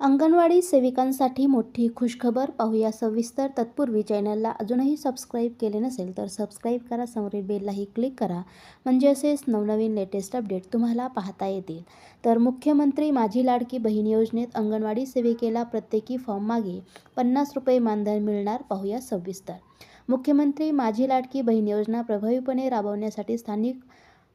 अंगणवाडी सेविकांसाठी मोठी खुशखबर. पाहूया सविस्तर तत्पूर्वी चॅनलला अजूनही सबस्क्राईब केले नसेल तर सबस्क्राईब करा. समोरील बेललाही क्लिक करा. म्हणजे असेच नवनवीन लेटेस्ट अपडेट तुम्हाला पाहता येतील. तर मुख्यमंत्री माझी लाडकी बहीण योजनेत अंगणवाडी सेविकेला प्रत्येकी फॉर्म मागे पन्नास रुपये मानधन मिळणार. पाहूया सविस्तर. मुख्यमंत्री माझी लाडकी बहीण योजना प्रभावीपणे राबवण्यासाठी स्थानिक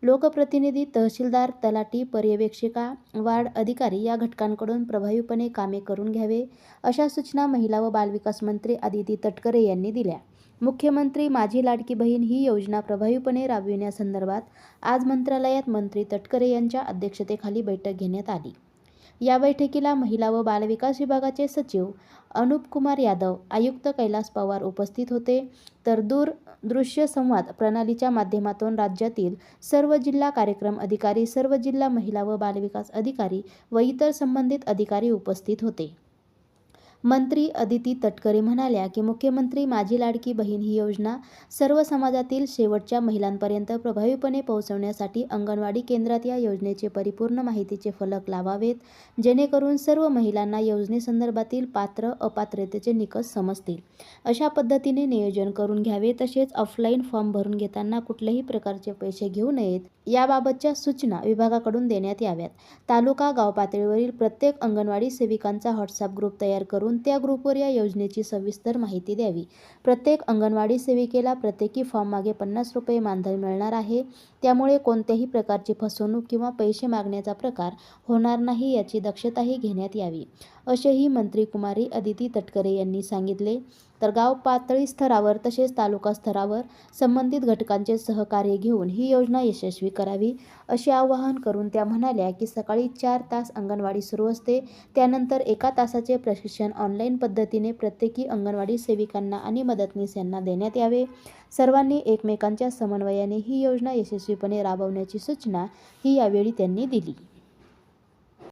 लोकप्रतिनिधी तहसीलदार तलाठी पर्यवेक्षिका वार्ड अधिकारी या घटकांकडून प्रभावीपणे कामे करून घ्यावे अशा सूचना महिला व बालविकास मंत्री आदिती तटकरे यांनी दिल्या. मुख्यमंत्री माझी लाडकी बहीण ही योजना प्रभावीपणे राबविण्यासंदर्भात आज मंत्रालयात मंत्री तटकरे यांच्या अध्यक्षतेखाली बैठक घेण्यात आली. या बैठकीला महिला व बालविकास विभागाचे सचिव अनुप कुमार यादव आयुक्त कैलास पवार उपस्थित होते. तर दूर दृश्य संवाद प्रणालीच्या माध्यमातून राज्यातील सर्व जिल्हा कार्यक्रम अधिकारी सर्व जिल्हा महिला व बालविकास अधिकारी व इतर संबंधित अधिकारी उपस्थित होते. मंत्री अदिती तटकरे म्हणाल्या की मुख्यमंत्री माझी लाडकी बहीण ही योजना सर्व समाजातील शेवटच्या महिलांपर्यंत प्रभावीपणे पोहोचवण्यासाठी अंगणवाडी केंद्रात या योजनेचे परिपूर्ण माहितीचे फलक लावावेत जेणेकरून सर्व महिलांना योजनेसंदर्भातील पात्र अपात्रतेचे निकष समजतील. अशा पद्धतीने नियोजन करून घ्यावे तसेच ऑफलाईन फॉर्म भरून घेताना कुठल्याही प्रकारचे पैसे घेऊ नयेत याबाबतच्या सूचना विभागाकडून देण्यात याव्यात. तालुका गाव पातळीवरील प्रत्येक अंगणवाडी सेविकांचा व्हॉट्सअप ग्रुप तयार करून त्या ग्रुपवर या योजनेची सविस्तर माहिती द्यावी? प्रत्येक अंगणवाडी सेविकेला प्रत्येकी फॉर्ममागे पन्नास रुपये मानधन मिळणार आहे. त्यामुळे कोणत्याही प्रकारची फसवणूक किंवा पैसे मागण्याचा प्रकार होणार नाही याची दक्षताही घेण्यात यावी. असेही मंत्री कुमारी अदिती तटकरे यांनी सांगितले. तर गाव पातळी स्तरावर तसेच तालुका स्तरावर संबंधित घटकांचे सहकार्य घेऊन ही योजना यशस्वी करावी असे आवाहन करून त्या म्हणाल्या की सकाळी चार तास अंगणवाडी सुरू असते. त्यानंतर एका तासाचे प्रशिक्षण ऑनलाईन पद्धतीने प्रत्येकी अंगणवाडी सेविकांना आणि मदतनीस यांना देण्यात यावे. सर्वांनी एकमेकांच्या समन्वयाने ही योजना यशस्वीपणे राबवण्याची सूचना ही यावेळी त्यांनी दिली.